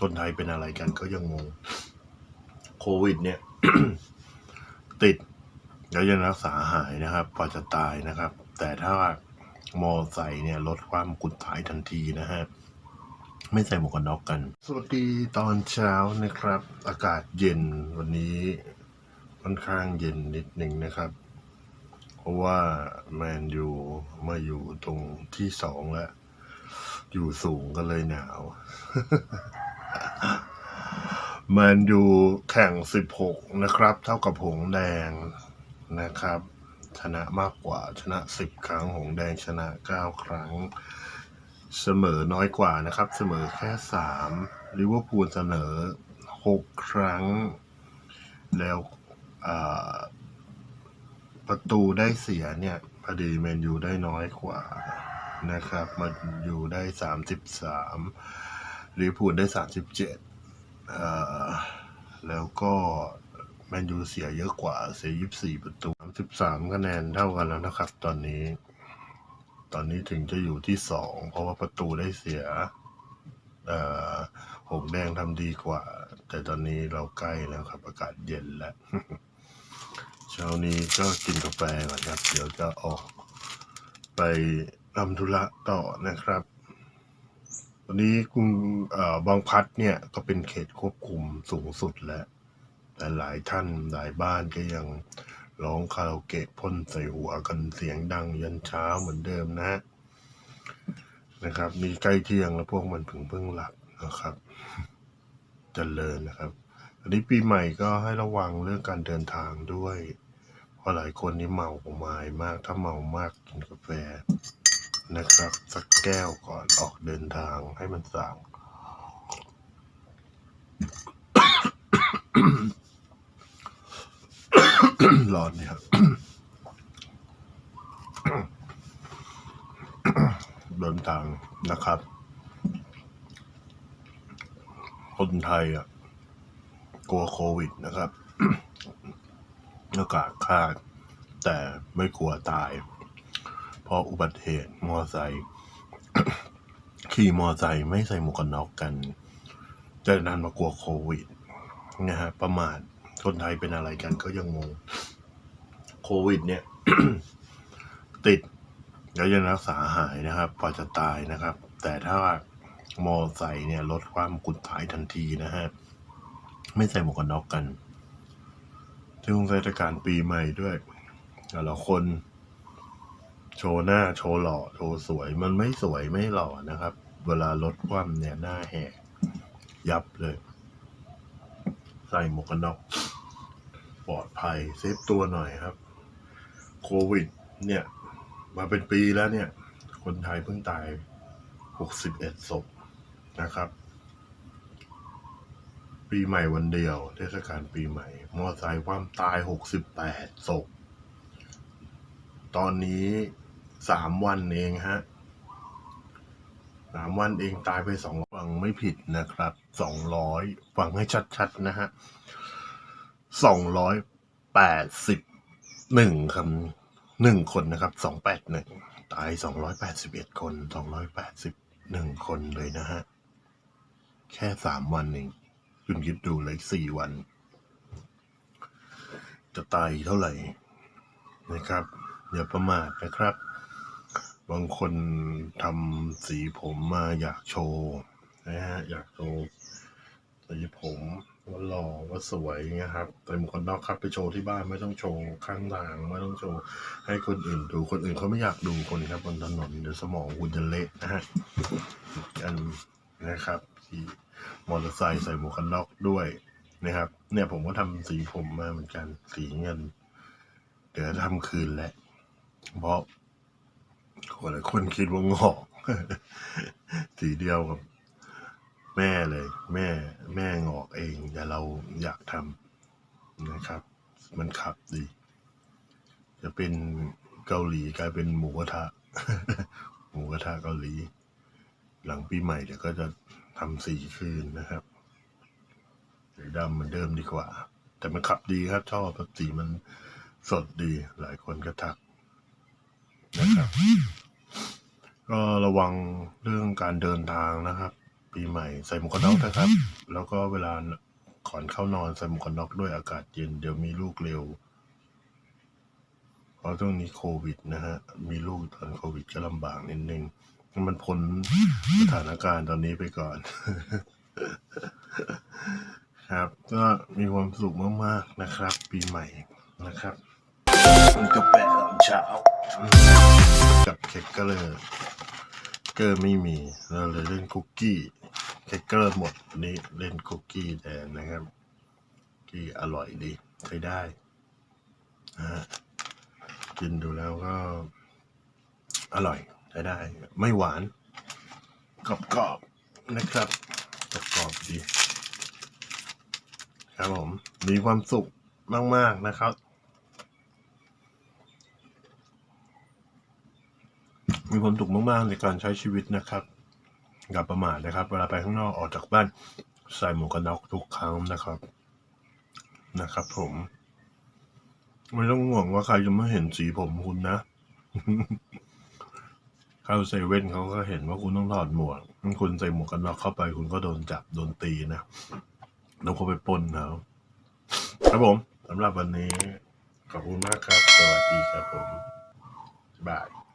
คนไทยเป็นอะไรกันก็ยังงง โควิด เนี่ย ติดแล้วยังรักษาหายนะครับกว่าจะตายนะครับ แต่ถ้ามอไซค์เนี่ยลดความกุดตายทันทีนะฮะไม่ใส่หมวกกันน็อกกัน สวัสดีตอนเช้านะครับ อากาศเย็นวันนี้ค่อนข้างเย็นนิดหนึ่งนะครับ เพราะว่าแมนยูมาอยู่ตรงที่สองแล้ว อยู่สูงก็เลยหนาว แมนยูแข่ง 16 นะครับ เท่ากับหงแดงนะครับ ชนะมากกว่าชนะ 10 ครั้งหงแดงชนะ 9 ครั้ง เสมอน้อยกว่านะครับ เสมอแค่ 3 ลิเวอร์พูลเสนอ 6 ครั้ง แล้วประตูได้เสียเนี่ยพอดีแมนยูได้น้อยกว่านะครับ มันอยู่ได้ 33 ลิเวอร์พูลได้37เอ่อแล้วก็แมนยูเสียเยอะกว่า เสีย24ประตู33คะแนนเท่ากันแล้วนะครับ ตอนนี้ ตอนนี้ถึงจะอยู่ที่สองเพราะว่าประตูได้เสียอ่อหงแดงทำดีกว่า แต่ตอนนี้เราใกล้แล้วครับ อากาศเย็นแล้วเช้านี้ก็กินกาแฟก่อนครับ เดี๋ยวจะออกไปทำธุระต่อนะครับ วันนี้กรุงบางพัดเนี่ยก็เป็นเขตควบคุมสูงสุดแล้ว แต่หลายท่านหลายบ้านก็ยังร้องคาราโอเกะพ่นใส่หัวกันเสียงดังยันเช้าเหมือนเดิมนะ นะครับ มีใกล้เที่ยงแล้วพวกมันเพิ่งเพิ่งหลับนะครับเจริญนะครับอันนี้ปีใหม่ก็ให้ระวังเรื่องการเดินทางด้วย เพราะหลายคนนี่เมาของไม้มาก ถ้าเมามากกินกาแฟ นะครับ สักแก้วก่อนออกเดินทางให้มันสั่งร้อนเนี่ยครับเดินทางนะครับ คนไทยอะ กลัวโควิดนะครับอากาศคาด แต่ไม่กลัวตาย พราะอุบัติเหตุมอไซค์ขี่มอไซค์ไม่ใส่หมวกกันน็อกกันแต่นั้นมากลัวโควิดนะฮะประมาทคนไทยเป็นอะไรกันก็ยังงงโควิด เนี่ย ติดแล้วยังรักษาหายนะครับกว่าจะตายนะครับ แต่ถ้ามอไซค์เนี่ยลดความกุดตายทันทีนะฮะไม่ใส่หมวกกันน็อกกันช่วงเทศกาลปีใหม่ด้วยแต่ละคน โชว์หน้าโชว์หล่อโชว์สวยมันไม่สวยไม่หล่อนะครับ เวลาลดความเนี่ยหน้าแหกยับเลย ใส่หมวกกันน็อกปลอดภัยเซฟตัวหน่อยครับ โควิด เนี่ย มาเป็นปีแล้วเนี่ย คนไทยเพิ่งตาย 61ศพนะครับ ปีใหม่วันเดียว เทศกาลปีใหม่ มอไซค์ความตาย 68ศพตอนนี้ สามวันเองฮะสามวันเองตายไปสองฟังไม่ผิดนะครับสองร้อยฟังให้ชัดๆนะฮะสองร้อยแปดสิบหนึ่งคำหนึ่งคนนะครับสองแปดหนึ่งตายสองร้อยแปดสิบเอ็ดคนสองร้อยแปดสิบหนึ่งคนเลยนะฮะ แค่สามวันเองคุณคิดดูเลยสี่วัน จะตายเท่าไหร่นะครับ อย่าประมาทนะครับ บางคนทำสีผมมาอยากโชว์นะฮะอยากโชว์สีผมว่าหล่อว่าสวยเงี้ยครับแต่หมวกกันน็อกครับไปโชว์ที่บ้านไม่ต้องโชว์ข้างทางไม่ต้องโชว์ให้คนอื่นดูคนอื่นเขาไม่อยากดูคนครับบนถนนเดี๋ยวสมองคุณจะเละนะฮะกันนะครับที่มอเตอร์ไซค์ใส่หมวกกันน็อกด้วยนะครับ เนี่ยผมก็ทำสีผมมาเหมือนกันสีเงิน เดี๋ยวทำคืนแหละเพราะ คนลายคนคิดว่างอกสีเดียวกับแม่เลย แม่ แม่งอกเอง แต่เราอยากทำนะครับ มันขับดี จะเป็นเกาหลีกลายเป็นหมูกระทะหมูกระทะเกาหลี หลังปีใหม่เดี๋ยวก็จะทำสีคืนนะครับสีดำเหมือนเดิมดีกว่า แต่มันขับดีครับชอบสีมันสดดีหลายคนก็ทัก นะครับก็ระวังเรื่องการเดินทางนะครับ ปีใหม่ใส่หมวกกันน็อกนะครับ แล้วก็เวลาก่อนเข้านอนใส่หมวกกันน็อกด้วยอากาศเย็นเดี๋ยวมีลูกเร็ว เพราะช่วงนี้โควิดนะฮะมีลูกตอนโควิดก็ลำบากนิดนึงมันพ้นสถานการณ์ตอนนี้ไปก่อน ครับ ก็มีความสุขมาก ๆ นะครับ ปีใหม่นะครับ กาแฟตอนเช้ากับเค้กเกอร์เกอร์ไม่มีเราเลยเล่นคุกกี้เค้กเกอร์หมดวันนี้เล่นคุกกี้แทนนะครับคุกกี้อร่อยดีใช้ได้นะฮะกินดูแล้วก็อร่อยใช้ได้ ไม่หวานกรอบๆนะครับกรอบๆดี ครับผม มีความสุขมาก ๆ นะครับ มีความสุขมากๆในการใช้ชีวิตนะครับอย่าประมาทนะครับ เวลาไปข้างนอกออกจากบ้านใส่หมวกกันน็อกทุกครั้งนะครับนะครับ ผมไม่ต้องห่วงว่าใครจะไม่เห็นสีผมคุณนะ เข้าเซเว่นเขาก็เห็นว่าคุณต้องถอดหมวกถ้าคุณใส่หมวกกันน็อกเข้าไป คุณก็โดนจับโดนตีนะแล้วเขาไปป้นเขาครับผมสำหรับวันนี้ ขอบคุณมากครับ สวัสดีครับผมบาย